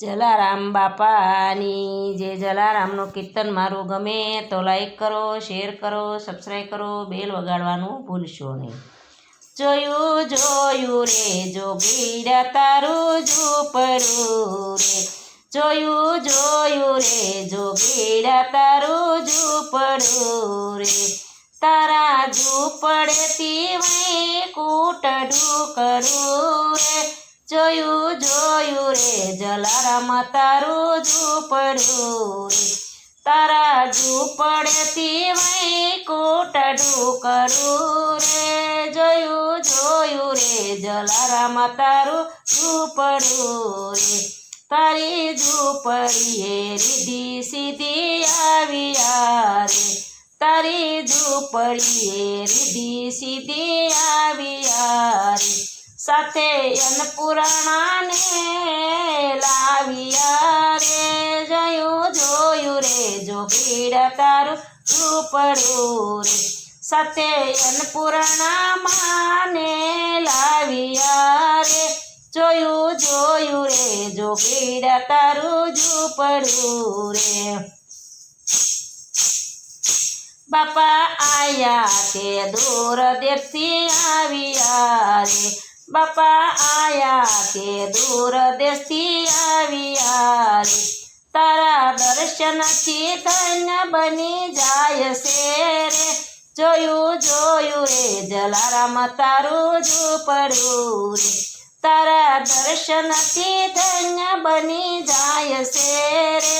જલારામ બાપાની, જે જલારામનું કીર્તન મારું ગમે તો લાઈક કરો શેર કરો સબસ્ક્રાઈબ કરો બેલ વગાડવાનું ભૂલશો નહીં. જોયું જોયું રે જોગીરા તારું ઝૂંપડું રે. જોયું જોયું રે જોગીરા તારું ઝૂંપડું રે. તારા ઝૂંપડેથી વઈ કૂટડું કરું રે. જોયું જોયું રે, જલારામ તારું ઝૂંપડું રે. તારા ઝૂંપડેથી વઈ કોટડું કરું રે. જોયું જોયું રે, જલારામ તારું ઝૂંપડું રે. તારી ઝૂંપડીએ રીધી સીધી આવ્યા રે. તારી ઝૂંપડીએ રીધી સીધી આવ્યા રે. સાથે અન્નપૂર્ણાને લાવ્યા રે. જોયું જોયું રે, જો પીડા તારું ઝૂંપડું રે સાથે અન્નપૂર્ણા માને લાવ્યા રે. જોયું જોયું રે, જો પીડા તારું ઝૂપડું રે બાપા આયા તે દૂર દેશથી આવ્યા રે. બાપા આયા તે દૂર દેશથી આવ્યા રે તારા દર્શનથી ધન્ય બની જાય છે રે. જોયું જોયું રે જલારામ તારું ઝૂંપડું રે. તારા દર્શનથી ધન્ય બની જાય છે રે.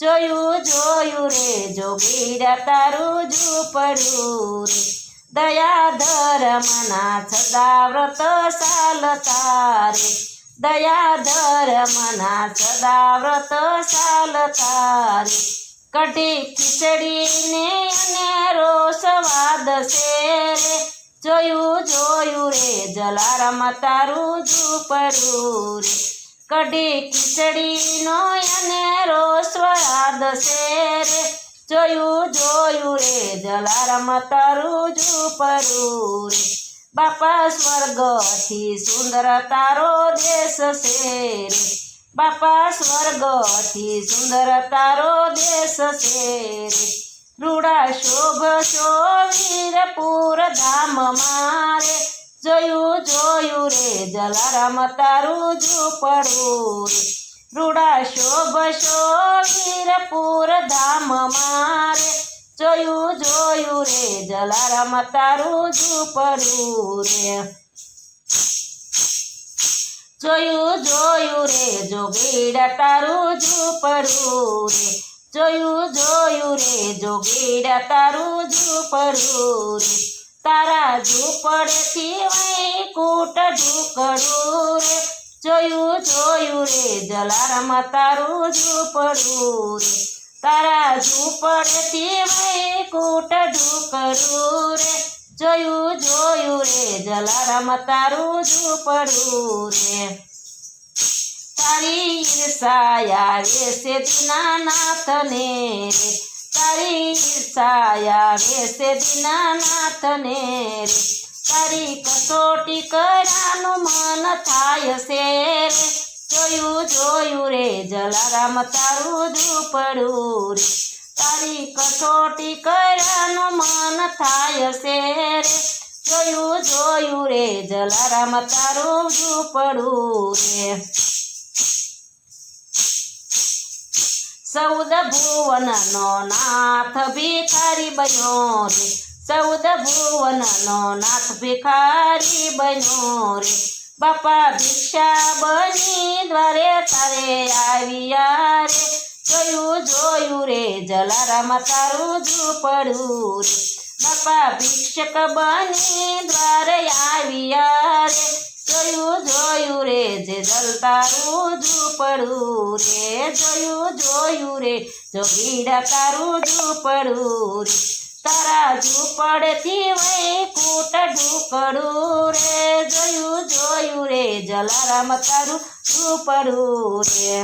જોયું જોયું રે જોગીરા તારું ઝૂંપડું રે. દયા ધર્મના સદા વ્રત ચાલતા રે દયા ધર્મના સદા વ્રત ચાલતા રે કઢી ખીચડીને અનેરો સ્વાદ છે રે જોયું જોયું રે જલારામ તારું ઝૂંપડું રે કઢી ખીચડીનો અનેરો સ્વાદ છે રે જોયું જોયું રે, જલારામ તારું ઝૂંપડું રે. બાપા સ્વર્ગથી સુંદર તારો દેશ છે રે. બાપા સ્વર્ગથી સુંદર તારો દેશ છે રે. રૂડા શોભ વીરપુર ધામ મારે. જોયું જોયું રે, જલારામ તારું ઝૂંપડું રે. રૂડા શોભ શોવીરપુર ધામ મારે. જોયું જોયું રે, જલારામ તારું ઝૂંપડું રે. જોયું જોયું રે જોગીડા તારું ઝૂંપડું રે. જોયું જોયું રે જોગીડા તારું ઝૂંપડું રે. તારા ઝૂંપડેથી વઈ કૂટ ઢુકડું રે. જોયું જોયું રે, જલારામ તારું ઝૂપડું રે. તારા ઝૂંપડેથી વઈ કૂટ ઢૂકરું રે. જોયું જોયું રે, જલારામ તારું ઝૂપડું રે. તારી ઈર્ષાયા વેસે દીનાનાથને રે. તારી ઈર્ષાયા વેસે દીનાનાથને રે. તારી કસોટી કર્યાનું મન થાય છે જોયું જોયું રે, જલારામ તારું ઝૂપડું રે. તારી કસોટી કર્યાનું મન થાય છે રે. જોયું જોયું રે, જલારામ તારું ઝૂપડું રે. સૌદ ભુવનનો નાથ ભિખારી બન્યો રે. સૌદ ભુવનનો નાથ ભિખારી બન્યો રે. બાપા ભિક્ષા બની દ્વારે તારે આવ્યા રે. જોયું જોયું રે, જલારામ તારું ઝૂંપડું રે. બાપા ભિક્ષક બની દ્વારે આવ્યા રે. જોયું જોયું રે, જે જલ તારું ઝૂંપડું રે. જોયું જોયું રે જોગીડા તારું ઝૂંપડું રે. તારા ઝૂંપડથી વઈ કૂટ ઢુકડું રે, જોયું જોયું રે, જલારામ તારું ઝૂંપડું રે.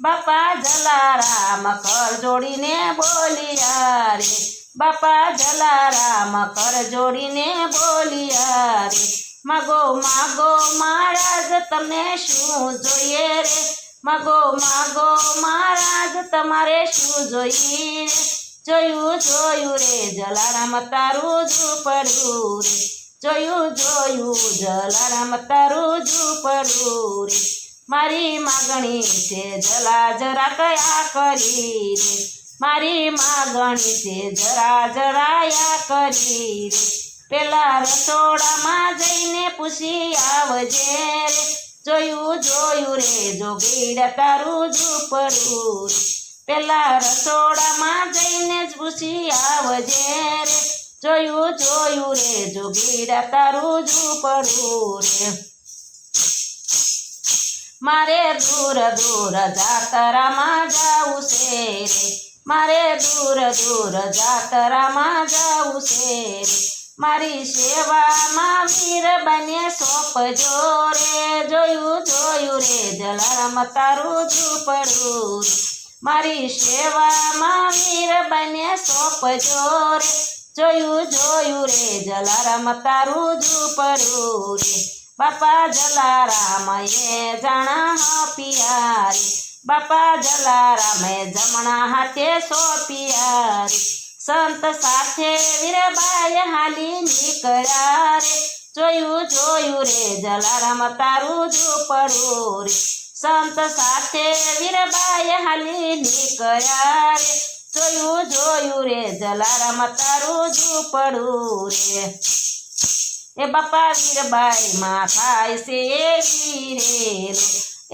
બાપા જલારામ કર જોડીને બોલિયા રે, બાપા જલારામ કર જોડીને બોલિયા રે. માગો માગો, મહારાજ, તમને શું જોઈએ રે? માગો માગો, મહારાજ, તમારે શું જોઈએ? જોયું જોયું રે, જલારામ તારું ઝૂંપડું રે. જોયું જોયું, જલારામ તારું ઝૂંપડું રે. મારી માગણી છે જલા જરા કયા કરી રે. મારી માગણી છે, જરા જરાયા કરી રે. પેલા રસોડામાં જઈને પૂછી આવજે રે. જોયું જોયું રે જોગીડા તારું ઝૂંપડું રે. પેલા રસોડામાં જઈને જ પૂછી આવજે રે. જોયું જોયું રે જોગીડા તારું પડું રે. મારે દૂર દૂર જાતરામાં જાવું છે રે. મારે દૂર દૂર જાતરામાં જાવું છે રે. મારી સેવામાં વીર બને સોંપજો રે. જોયું જોયું રે, જલારામ તારું ઝૂંપડું રે. મારી સેવામાં વીર બને સોંપજો રે જોયું જોયું રે, જલારામ તારું ઝૂંપડું રે. બાપા જલારામ, એ જાણા પિયારી. બાપા એ જમણા હાથે સોપિયારી સંત સાથે વીરબાઈ હાલી નીકળ્યા રે. જોયું જોયું રે, જલારામ તારું ઝૂંપડું રે. સંત સાથે વીરબાઈ હાલી નીકળ્યા રે. જોયું જોયું રે, જલારામ તારું ઝૂંપડું રે. એ બાપા વીરબાઈ માથાય છે વીરે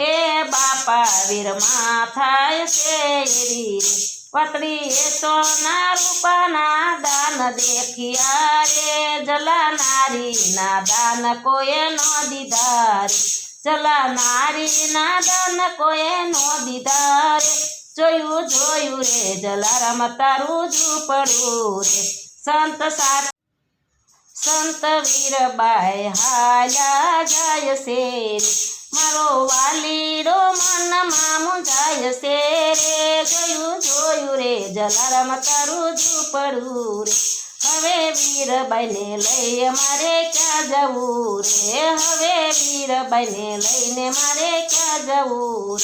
એ બાપા વીર માથાય છે વીરે પતરી એ સોના રૂપાના દાન દેખ્યા રે. જલા નારી ના દાન કોઈ ન દીધા રે જલા નારી ના દાન કોઈ નો દીધા જોયું જોયું રે, જલારામ તારું ઝૂંપડું રે. સંત સાથ સંત વીરબાઈ હાલ્યા જાય છે મારો વાલીડો મનમાં મુંજાય છે રે. જોયું જોયું રે, જલારામ તારું ઝૂંપડું રે. હવે વીરબાઈને લઈ મારે ક્યાં જવું રે? હવે વીરબાઈને લઈને મારે ક્યાં જવું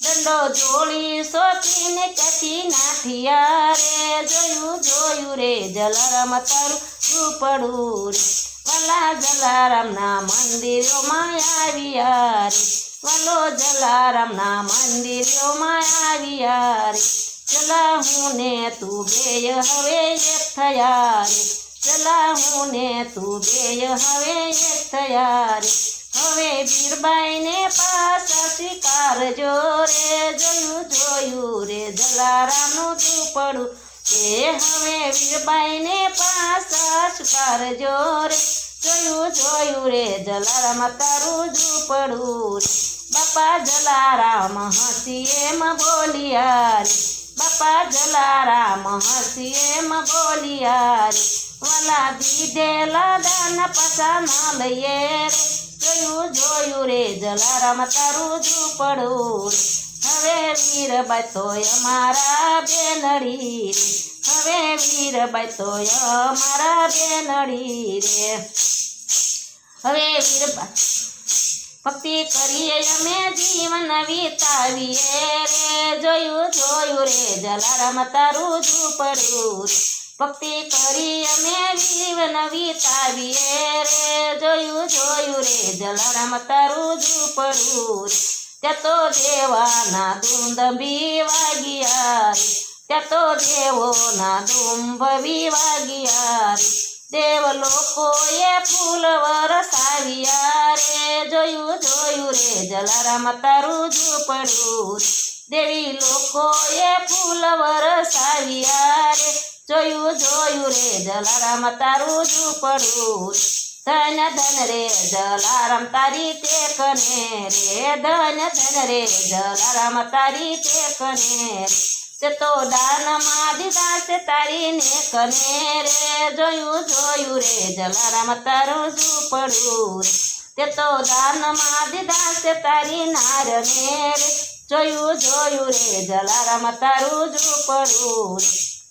દંડો જોડી સોચીને ક્યાંથી નાઠિયા રે? જોયું જોયું રે, જલારામ તારું ઝૂંપડું રે? વલા જલારામના મંદિરોમાં આવ્યા રે. વલો જલારામના મંદિરોમાં આવ્યા રે. ચલા હું ને તું બેય હવે એક થયા ચલા હું ને તું બેય હવે એક થયા રે હવે વીરબાઈને પાછા સ્વીકારજો રે, જોયું જોયું રે જલારામનું ઝૂંપડું એ હવે વીરબાઈને પાછા સ્વીકારજો રે, જોયું જોયું રે, જલારામ તારું ઝૂંપડું રે. બાપા જલારામ હસી એમ બોલિયા બાપા જલારામ હસી એમ બોલિયા રે વાલા દીધેલા દાન પસા ના લઈએ રે. જોયું જોયું રે, જલારામ તારું ઝૂંપડું હવે વીરબાઈ તોય અમારા બેનડી રે. હવે વીરબાઈ તોય અમારા બેનડી રે. હવે વીરબાઈ ભક્તિ કરીએ અમે જીવન વિતાવીએ રે, જોયું જોયું રે, જલારામ તારું ઝૂંપડું રે. ભક્તિ કરી અમે જીવન વિતાવીએ રે, જોયું જોયું રે, જલારામ તારું ઝૂંપડું રે. ત્યાં તો દેવાના દુંદંભી વાગ્યા રે. ત્યાં તો દેવોના દુંભવી વાગ્યા રે. દેવ લોકોએ ફૂલ વરસાવ્યા રે જોયું જોયું રે, જલારામ તારું ઝૂંપડું દેવી લોકોએ ફૂલ વરસાવ્યા રે. જોયું જોયું રે, જલારામ તારું ઝૂંપડું ધન ધન રે, જલારામ તારી ટેકને રે. ધન ધન રે, જલારામ તારી તે કને તે તો દાનમાં દીધા છે તારી ને કને રે. જોયું જોયું રે, જલારામ તારું ઝૂંપડું રે તે તો દાનમાં દીધા છે તારી નારને રે જોયું જોયું રે જલારામ તારું ઝૂંપડું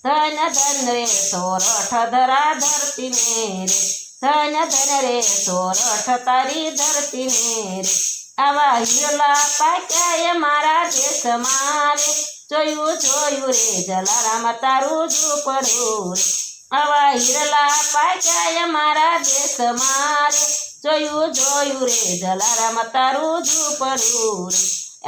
રે ધન ધન રે સોરઠ ધરા ધરતી ને રે ધન ધન રે સોરઠ તારી ધરતી ને રે આવા હિરલા પાક્યા એ મારા દેશ મારે જોયું જોયું રે જલારામ તારું ઝૂંપડું રે આવા હિરલા પાક્યા મારા દેશ મારે જોયું જોયું રે, જલારામ તારું ઝૂંપડું રે.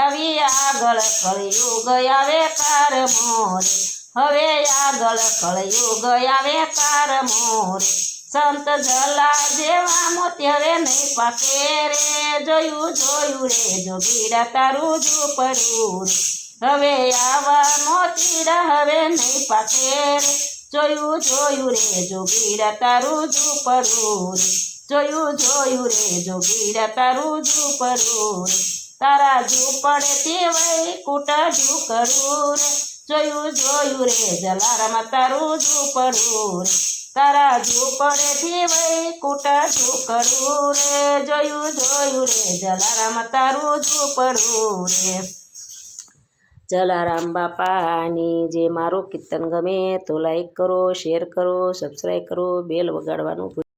આવી આગળ કળિયુગ આવે કાર મોરે હવે આગળ કળિયુગ આવે કાર મોરે સંત જલા જેવા મોતી હવે નહીં પાકે રે. જોયું જોયું રે, જોગીરા તારું ઝૂંપડું રે. હવે આવા મોતીરા હવે નહીં પાકે રે. જોયું જોયું રે, જોગીરા તારું ઝૂંપડું રે. જોયું જોયું રે, જોગીરા તારું ઝૂંપડું રે. તારા ઝૂંપડેથી વહી કુટ ઢુકડું રે. જોયું જોયું રે, જલારામાં તારું ઝૂંપડું રે. તારા ઝૂંપડેથી વહી કુટ ઢુકડું રે. જોયું જોયું રે, જલારામાં તારું ઝૂંપડું રે. જલારામ બાપાની જે મારું કીર્તન ગમે તો લાઈક કરો શેર કરો સબસ્ક્રાઈબ કરો બેલ વગાડવાનું ભૂલ-